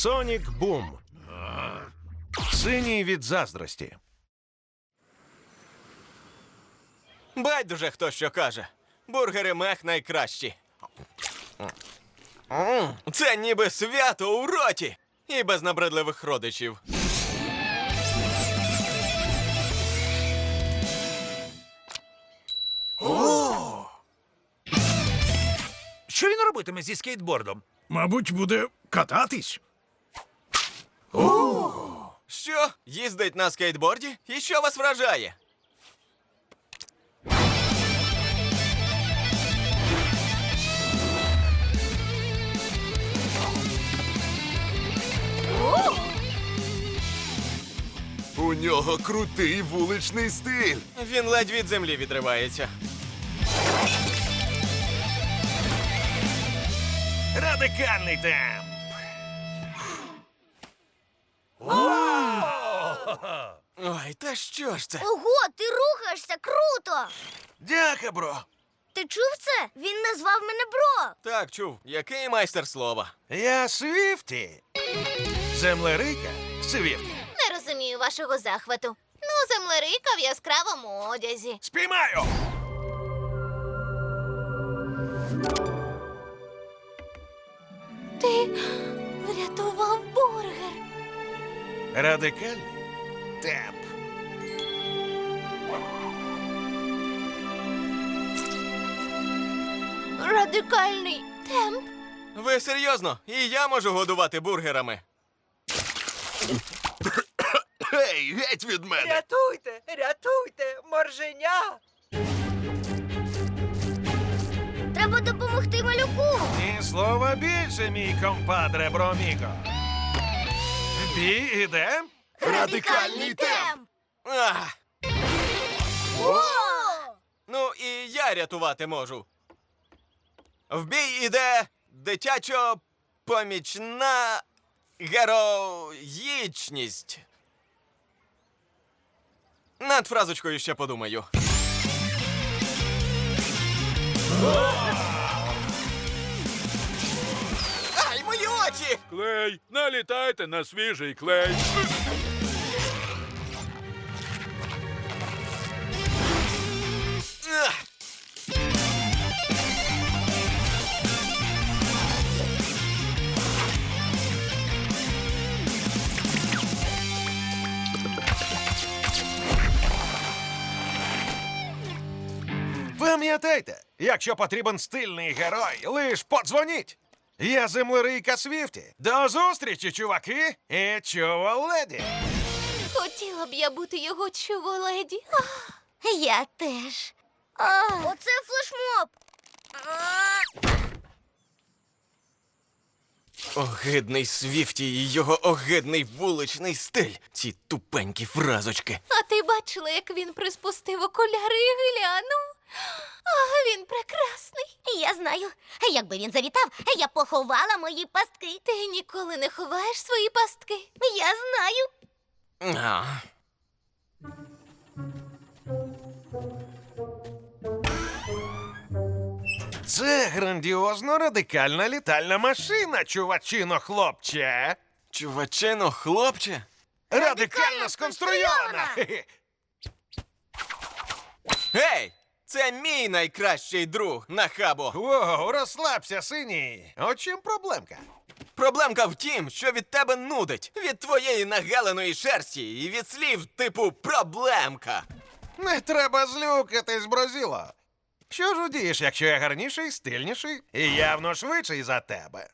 Сонік Бум. Синій від заздрості. Байдуже хто що каже. Бургери мех найкращі. Це ніби свято у роті. І без набридливих родичів. Що він робитиме зі скейтбордом? Мабуть, буде кататись. Що? Їздить на скейтборді? І що вас вражає? У нього крутий вуличний стиль. Він ледь від землі відривається. Радикальний темп. Ой, та що ж це? Ого, ти рухаєшся круто! Дяка, бро. Ти чув це? Він назвав мене бро. Так, чув, який майстер слова. Я Свіфті. Землерика Свіфті. Не розумію вашого захвату. Ну, землерика в яскравому одязі. Спіймаю! Ти врятував бургер. Радикальний темп. Радикальний темп. Ви серйозно? І я можу годувати бургерами. Гей, геть від мене! Рятуйте, рятуйте, морженя! Треба допомогти малюку. Ні слова більше, мій компадре Броміго. В Бій іде. Радикальний темп! Ах, О! ну і я рятувати можу. В бій іде дитячо помічна героїчність. Над фразочкою ще подумаю. Ай, мої очі! Клей, налітайте на свіжий клей. Пам'ятайте, якщо потрібен стильний герой, лиш подзвоніть. Я землерийка Свіфті. До зустрічі, чуваки і чуволеді. Хотіла б я бути його чуволеді. Я теж. Оце флешмоб. Огидний Свіфті і його огидний вуличний стиль. Ці тупенькі фразочки. А ти бачила, як він приспустив окуляри і глянув? А він прекрасний. Я знаю. Якби він завітав, я поховала мої пастки. Ти ніколи не ховаєш свої пастки. Я знаю. А. Це грандіозно радикальна літальна машина, чувачино, хлопче. Чувачино, хлопче. Радикально сконструйована. Хе-хе. Гей! Це мій найкращий друг, нахабо. Воу, розслабся, синій. От чим проблемка? Проблемка в тім, що від тебе нудить. Від твоєї нагеленої шерсті і від слів типу проблемка. Не треба злюкатись, Брозіло. Що ж удієш, якщо я гарніший, стильніший і явно швидший за тебе?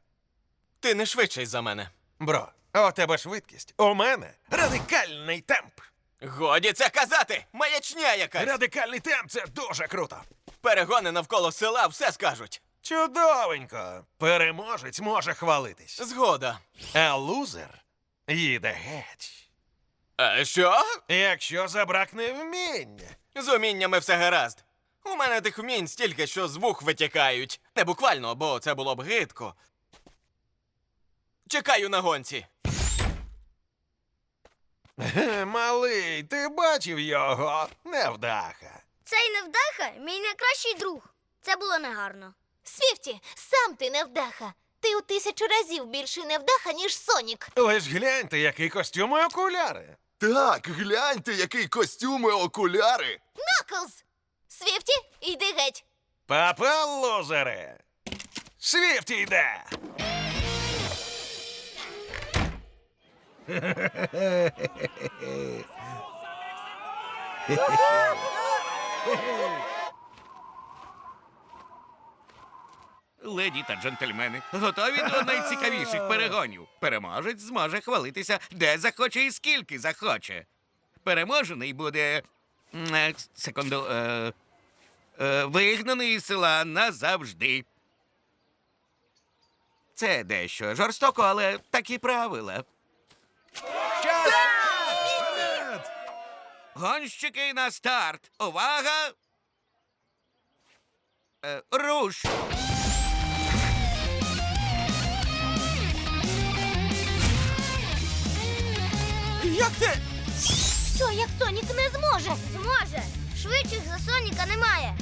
Ти не швидший за мене. Бро, у тебе швидкість. У мене радикальний темп. Годі це казати! Маячня якась! Радикальний темп це дуже круто. Перегони навколо села все скажуть. Чудовенько. Переможець може хвалитись. Згода. А лузер їде геть. А що? Якщо забракне вміння. З уміннями все гаразд. У мене тих вмінь стільки, що з вух витікають. Не буквально, бо це було б гидко. Чекаю на гонці. Ге, Малий, ти бачив його? Невдаха. Цей невдаха мій найкращий друг. Це було негарно. Свіфті, сам ти невдаха. Ти у тисячу разів більший невдаха, ніж Сонік. Ж гляньте, який костюм і окуляри. Так, гляньте, який костюм і окуляри. Наклз! Свіфті, йди геть. Папа лузери. Свіфті йде. Леді та джентльмени, готові до найцікавіших перегонів. Переможець зможе хвалитися де захоче і скільки захоче. Переможений буде. е, Секунду. Е, е, вигнаний із села назавжди. Це дещо жорстоко, але такі правила. Гонщики на старт. Увага! Е, руш! Як ти? Що, як Сонік не зможе? Зможе. Швидших за Соніка немає.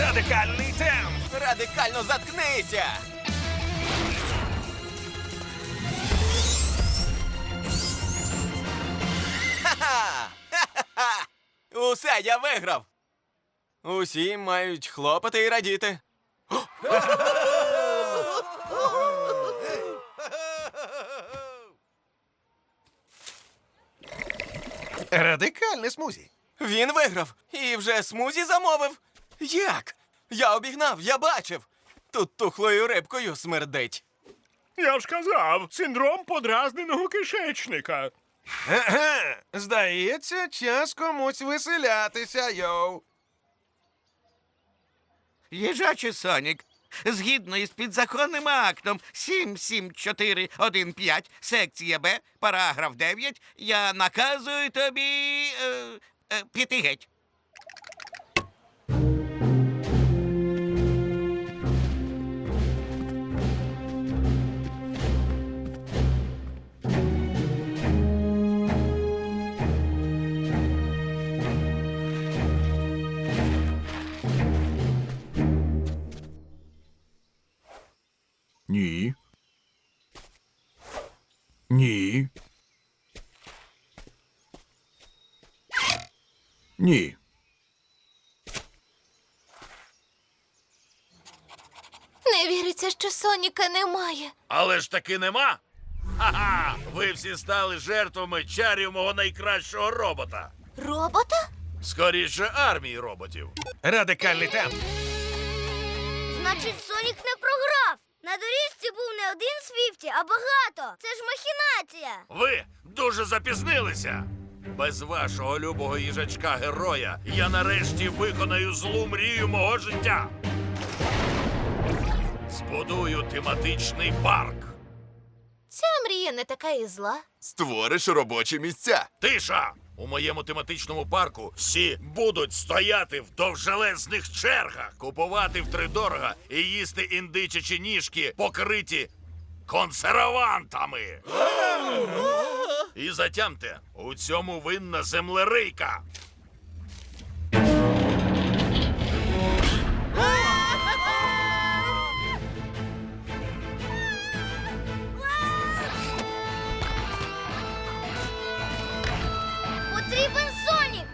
Радикальний темп. Радикально заткнися! Усе, я виграв! Усі мають хлопати і радіти. Радикальний смузі. Він виграв і вже смузі замовив. Як? Я обігнав, я бачив. Тут тухлою рибкою смердить. Я ж казав, синдром подразненого кишечника. Ага, здається, час комусь веселятися, йоу. Їжачий Сонік, згідно із підзаконним актом 77415, секція Б, параграф 9, я наказую тобі е, е, піти геть. Ні. Не віриться, що Соніка немає. Але ж таки нема. Ха-ха! Ви всі стали жертвами чарів мого найкращого робота. Робота? Скоріше армії роботів. Радикальний темп. Значить, Сонік не програв. На доріжці був не один Свіфті, а багато. Це ж махінація. Ви дуже запізнилися. Без вашого любого їжачка героя я нарешті виконаю злу мрію мого життя. Збудую тематичний парк. Ця мрія не така і зла. Створиш робочі місця. Тиша! У моєму тематичному парку всі будуть стояти в довжелезних чергах, купувати втридорога і їсти індичачі ніжки, покриті консервантами. І затямте, у цьому винна землерийка. Потрібен Сонік.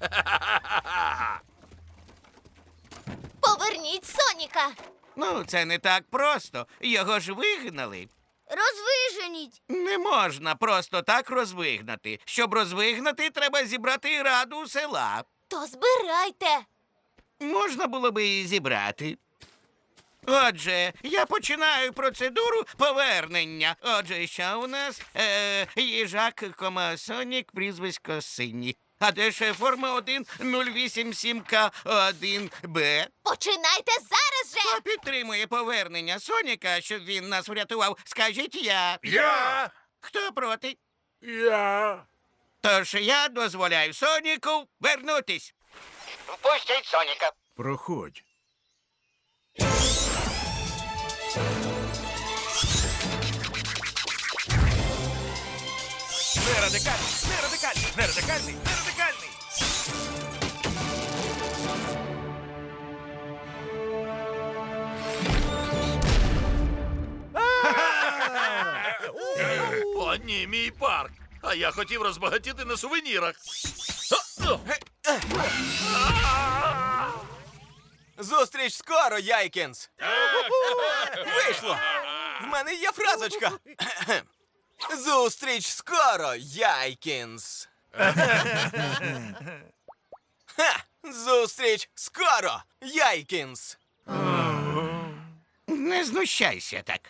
Поверніть Соніка. Ну, це не так просто. Його ж вигнали. Розвиженіть. Не можна просто так розвигнати. Щоб розвигнати, треба зібрати раду села. То збирайте. Можна було би і зібрати. Отже, я починаю процедуру повернення. Отже, що у нас? Е, їжак, кома Сонік, прізвисько синій. А де ще форма 1087К1Б? Починайте зараз же. Хто підтримує повернення Соніка, щоб він нас врятував? Скажіть я. Я! Хто проти? Я! Тож я дозволяю Соніку вернутись. Впустіть Соніка. Проходь. Не радикальний, не радикальний, не радикальний, не радикальний. Ні, мій парк. А я хотів розбагатіти на сувенірах. Зустріч скоро, Яйкінс! Вийшло! В мене є фразочка. Зустріч скоро, Яйкінс! Ха! Зустріч скоро, Яйкінс! Не знущайся так.